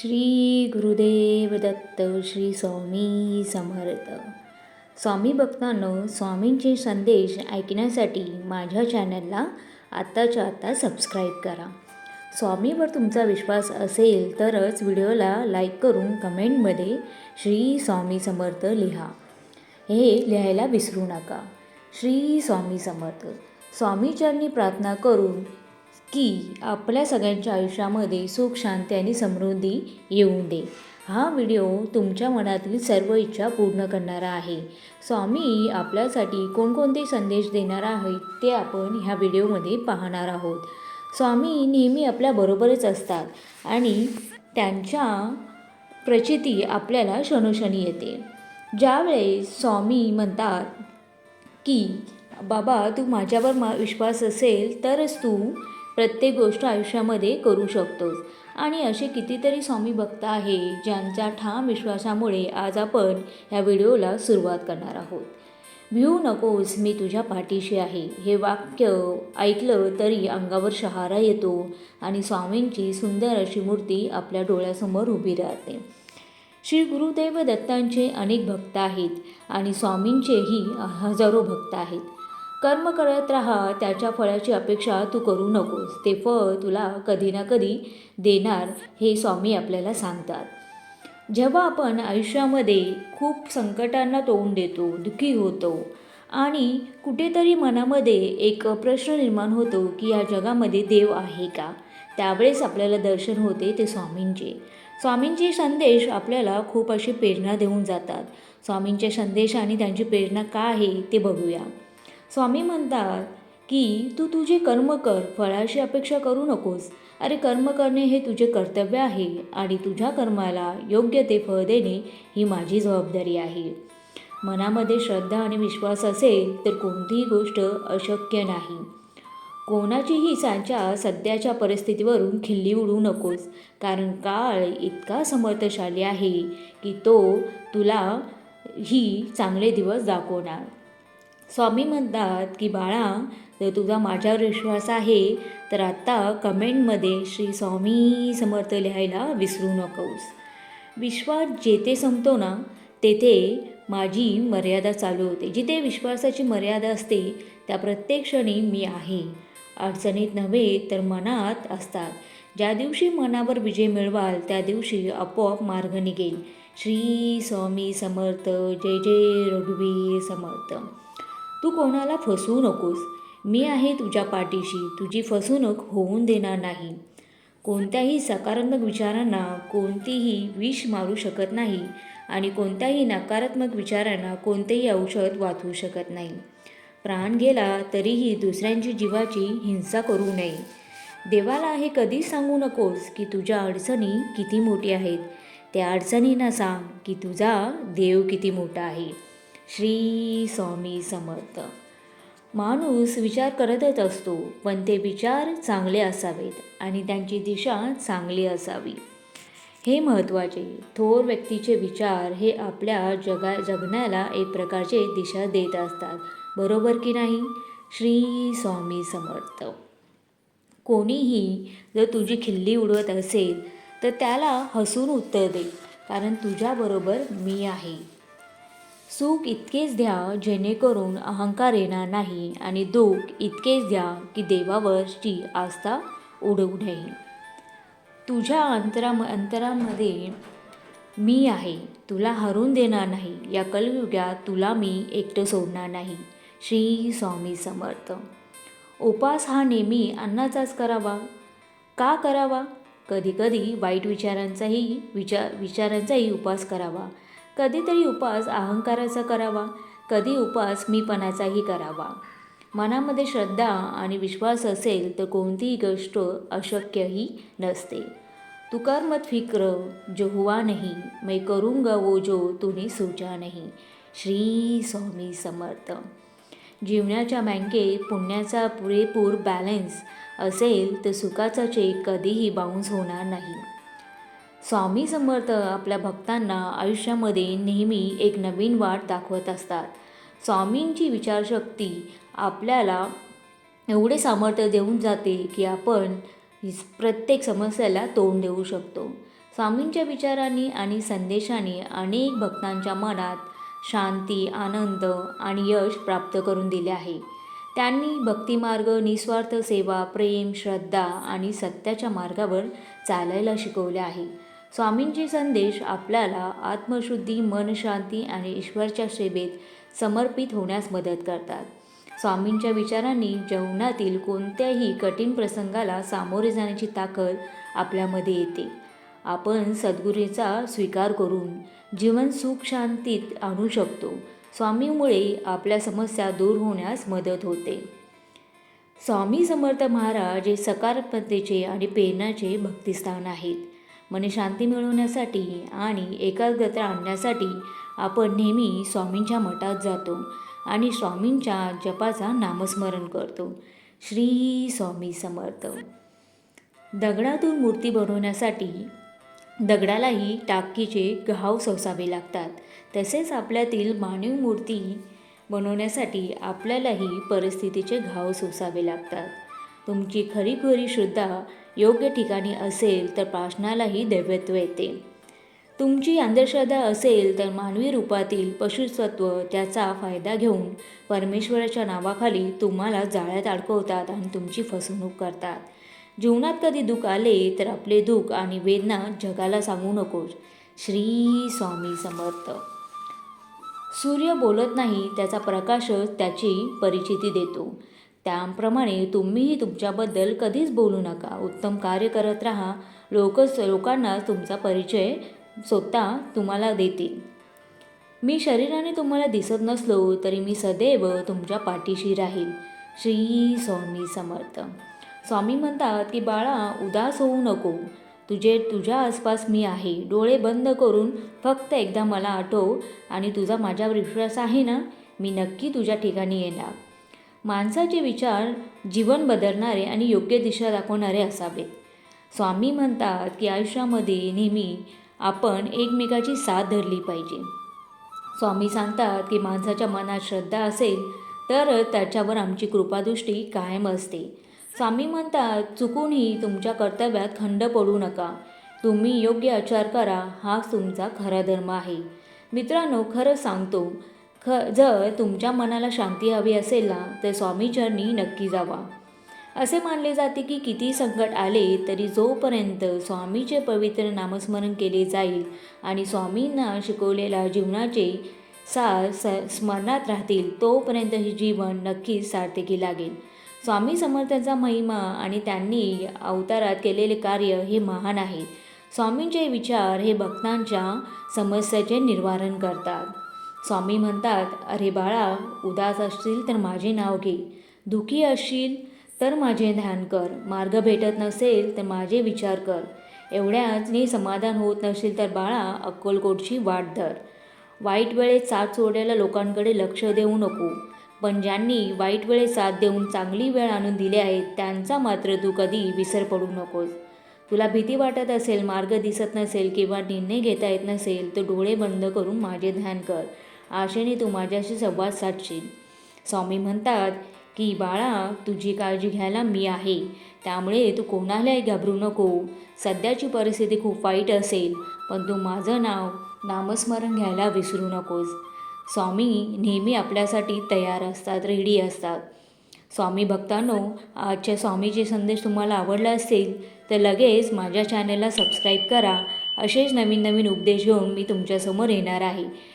श्री गुरुदेव दत्त श्री स्वामी समर्थ. स्वामी भक्तांनो स्वामींचे संदेश ऐकण्यासाठी माझ्या चॅनलला आत्ताच्या आत्ता सबस्क्राईब करा. स्वामीवर तुमचा विश्वास असेल तरच व्हिडिओला लाईक करून कमेंटमध्ये श्री स्वामी समर्थ लिहा. हे लिहायला विसरू नका. श्री स्वामी समर्थ. स्वामीचरणी प्रार्थना करून की आपल्या सगळ्यांच्या आयुष्यामध्ये सुख शांती आणि समृद्धी येऊन दे. हा व्हिडिओ तुमच्या मनातील सर्व इच्छा पूर्ण करणारा आहे. स्वामी आपल्यासाठी कोणकोणते संदेश देणार आहेत ते आपण ह्या व्हिडिओमध्ये पाहणार आहोत. स्वामी नेहमी आपल्याबरोबरच असतात आणि त्यांच्या प्रचिती आपल्याला क्षणोक्षणी येते. ज्यावेळेस स्वामी म्हणतात की बाबा तू माझ्यावर मा विश्वास असेल तरच तू प्रत्येक गोष्ट आयुष्यामध्ये करू शकतोस. आणि असे कितीतरी स्वामी भक्त आहे ज्यांच्या ठाम विश्वासामुळे आज आपण ह्या व्हिडिओला सुरुवात करणार आहोत. भिऊ नकोस मी तुझ्या पाठीशी आहे. हे वाक्य ऐकलं तरी अंगावर शहारा येतो आणि स्वामींची सुंदर अशी मूर्ती आपल्या डोळ्यासमोर उभी राहते. श्री गुरुदेव दत्तांचे अनेक भक्त आहेत आणि स्वामींचेही हजारो भक्त आहेत. कर्म करत राहा त्याच्या फळाची अपेक्षा तू करू नकोस. ते फळ तुला कधी ना कधी देणार हे स्वामी आपल्याला सांगतात. जेव्हा आपण आयुष्यामध्ये खूप संकटांना तोंड देतो दुःखी होतो आणि कुठेतरी मनामध्ये एक प्रश्न निर्माण होतो की या जगामध्ये देव आहे का? त्यावेळेस आपल्याला दर्शन होते ते स्वामींचे. स्वामींचे संदेश आपल्याला खूप अशी प्रेरणा देऊन जातात. स्वामींचे संदेश आणि त्यांची प्रेरणा का आहे ते बघूया. स्वामी म्हणतात की तू तुझे कर्म कर फळाशी अपेक्षा करू नकोस. अरे कर्म करणे हे तुझे कर्तव्य आहे आणि तुझ्या कर्माला योग्य ते फळ देणे ही माझी जबाबदारी आहे. मनामध्ये श्रद्धा आणि विश्वास असेल तर कोणतीही गोष्ट अशक्य नाही. कोणाचीही सांच्या सध्याच्या परिस्थितीवरून खिल्ली उडू नकोस कारण काळ इतका समर्थशाली आहे की तो तुला ही चांगले दिवस दाखवणार. स्वामी म्हणतात की बाळा जर तुझा माझ्यावर विश्वास आहे तर आत्ता कमेंटमध्ये श्री स्वामी समर्थ लिहायला विसरू नकोस. विश्वास जेथे संपतो ना तेथे माझी मर्यादा चालू होते. जिथे विश्वासाची मर्यादा असते त्या प्रत्येक क्षणी मी आहे. अडचणीत नव्हे तर मनात असतात. ज्या दिवशी मनावर विजय मिळवाल त्या दिवशी आपोआप मार्ग निघेल. श्री स्वामी समर्थ जय जय रघुवीर समर्थ. तू कोणाला फसवू नकोस. मी आहे तुझ्या पाठीशी. तुझी फसवणूक होऊन देणार नाही. कोणत्याही सकारात्मक विचारांना कोणतीही विष मारू शकत नाही आणि कोणत्याही नकारात्मक विचारांना कोणतेही औषध वाचवू शकत नाही. प्राण गेला तरीही दुसऱ्यांची जीवाची हिंसा करू नये. देवाला हे कधीच सांगू नकोस की तुझ्या अडचणी किती मोठी आहेत. त्या अडचणींना सांग की तुझा देव किती मोठा आहे. श्री स्वामी समर्थ. माणूस विचार करतच असतो पण ते विचार चांगले असावेत आणि त्यांची दिशा चांगली असावी. हे महत्त्वाचे थोर व्यक्तीचे विचार हे आपल्या जगा जगण्याला एक प्रकारचे दिशा देत असतात. बरोबर की नाही? श्री स्वामी समर्थ. कोणीही जर तुझी खिल्ली उडवत असेल तर त्याला हसून उत्तर दे कारण तुझ्याबरोबर मी आहे. सुख इतकेच द्या जेणेकरून अहंकार येणार नाही आणि दुःख इतकेच द्या की देवावरची आस्था उडवू नये. तुझ्या अंतरा अंतरामध्ये मी आहे. तुला हरून देणार नाही. या कलयुगात तुला मी एकटं सोडणार नाही. श्री स्वामी समर्थ. उपास हा नेहमी अन्नाचाच करावा. का करावा? कधीकधी वाईट विचारांचाही विचार विचारांचाही उपास करावा. कधीतरी उपास अहंकाराचा करावा कधी उपास मीपणाचाही करावा. मनामध्ये श्रद्धा आणि विश्वास असेल तर कोणतीही गोष्ट अशक्यही नसते. तुकार मत फिक्र जो हुआ नाही मैं करूंगा वो जो तुने सोचा नहीं. श्री स्वामी समर्थ. जीवनाच्या बँकेत पुण्याचा पुरेपूर बॅलन्स असेल तर सुखाचा चेक कधीही बाउन्स होणार नाही. स्वामी समर्थ आपल्या भक्तांना आयुष्यामध्ये नेहमी एक नवीन वाट दाखवत असतात. स्वामींची विचारशक्ती आपल्याला एवढे सामर्थ्य देऊन जाते की आपण प्रत्येक समस्याला तोंड देऊ शकतो. स्वामींच्या विचारांनी आणि संदेशाने अनेक भक्तांच्या मनात शांती आनंद आणि यश प्राप्त करून दिले आहे. त्यांनी भक्तिमार्ग निस्वार्थ सेवा प्रेम श्रद्धा आणि सत्याच्या मार्गावर चालायला शिकवले आहे. स्वामींचे संदेश आपल्याला आत्मशुद्धी मनशांती आणि ईश्वरच्या सेवेत समर्पित होण्यास मदत करतात. स्वामींच्या विचारांनी जीवनातील कोणत्याही कठीण प्रसंगाला सामोरे जाण्याची ताकद आपल्यामध्ये येते. आपण सद्गुरूचा स्वीकार करून जीवन सुख शांतीत आणू शकतो. स्वामीमुळे आपल्या समस्या दूर होण्यास मदत होते. स्वामी समर्थ महाराज हे सकारात्मकतेचे आणि प्रेरणाचे भक्तिस्थान आहेत. मने शांती मिळवण्यासाठी आणि एकाग्रता आणण्यासाठी आपण नेहमी स्वामींच्या मठात जातो आणि स्वामींच्या जपाचा नामस्मरण करतो. श्री स्वामी समर्थ. दगडातून मूर्ती बनवण्यासाठी दगडालाही टाकीचे घाव सोसावे लागतात. तसेच आपल्यातील मानव मूर्ती बनवण्यासाठी आपल्यालाही परिस्थितीचे घाव सोसावे लागतात. तुमची खरीखुरी श्रद्धा योग्य ठिकाणी असेल तर प्रार्थनालाही दैवत्व येते. तुमची अंधश्रद्धा असेल तर मानवी रूपातील पशुसत्व त्याचा फायदा घेऊन परमेश्वराच्या नावाखाली तुम्हाला जाळ्यात अडकवतात आणि तुमची फसवणूक करतात. जीवनात कधी दुःख आले तर आपले दुःख आणि वेदना जगाला सांगू नकोस. श्री स्वामी समर्थ. सूर्य बोलत नाही त्याचा प्रकाशच त्याची परिचिती देतो. त्याप्रमाणे तुम्हीही तुमच्याबद्दल कधीच बोलू नका. उत्तम कार्य करत राहा. लोक लोकांना तुमचा परिचय स्वतः तुम्हाला देतील. मी शरीराने तुम्हाला दिसत नसलो तरी मी सदैव तुमच्या पाठीशी राहील. श्री स्वामी समर्थ. स्वामी म्हणतात की बाळा उदास होऊ नको. तुझे तुझ्या आसपास मी आहे. डोळे बंद करून फक्त एकदा मला आठव आणि तुझा माझ्यावर विश्वास आहे ना? मी नक्की तुझ्या ठिकाणी येणार. माणसाचे विचार जीवन बदलणारे आणि योग्य दिशा दाखवणारे असावेत स्वामी म्हणतात की आयुष्यामध्ये नेहमी आपण एकमेकाची साथ धरली पाहिजे. स्वामी सांगतात की माणसाच्या मनात श्रद्धा असेल तर त्याच्यावर आमची कृपादृष्टी कायम असते. स्वामी म्हणतात चुकूनही तुमच्या कर्तव्यात खंड पडू नका. तुम्ही योग्य आचार करा. हाच तुमचा खरा धर्म आहे. मित्रांनो खरं सांगतो ख जर तुमच्या मनाला शांती हवी असेल ना तर स्वामीचरणी नक्की जावा. असे मानले जाते की किती संकट आले तरी जोपर्यंत स्वामीचे पवित्र नामस्मरण केले जाईल आणि स्वामींना शिकवलेल्या जीवनाचे सार स स्मरणात राहतील तोपर्यंत हे जीवन नक्कीच सार्थकी लागेल. स्वामी समर्थांचा महिमा आणि त्यांनी अवतारात केलेले कार्य हे महान आहे. स्वामींचे विचार हे भक्तांच्या समस्याचे निवारण करतात. स्वामी म्हणतात अरे बाळा उदास असशील तर माझे नाव घे. दुखी असशील तर माझे ध्यान कर. मार्ग भेटत नसेल तर माझे विचार कर. एवढ्याचने समाधान होत नसेल तर बाळा अक्कलकोटची वाट धर. वाईट वेळेत साथ सोडलेल्या लोकांकडे लक्ष देऊ नको. पण ज्यांनी वाईट वेळेत साथ देऊन चांगली वेळ आणून दिली आहे त्यांचा मात्र तू कधी विसर पडू नकोस. तुला भीती वाटत असेल मार्ग दिसत नसेल किंवा निर्णय घेता येत नसेल तर डोळे बंद करून माझे ध्यान कर. आशेने तू माझ्याशी संवाद साधशील. स्वामी म्हणतात की बाळा तुझी काळजी घ्यायला मी आहे. त्यामुळे तू कोणालाही घाबरू नको. सध्याची परिस्थिती खूप वाईट असेल पण तू माझं नाव नामस्मरण घ्यायला विसरू नकोस. स्वामी नेहमी आपल्यासाठी तयार असतात रेडी असतात. स्वामी भक्तांनो आजच्या स्वामीचे संदेश तुम्हाला आवडला असेल तर लगेच माझ्या चॅनलला सबस्क्राईब करा. असेच नवीन नवीन उपदेश घेऊन मी तुमच्यासमोर येणार आहे.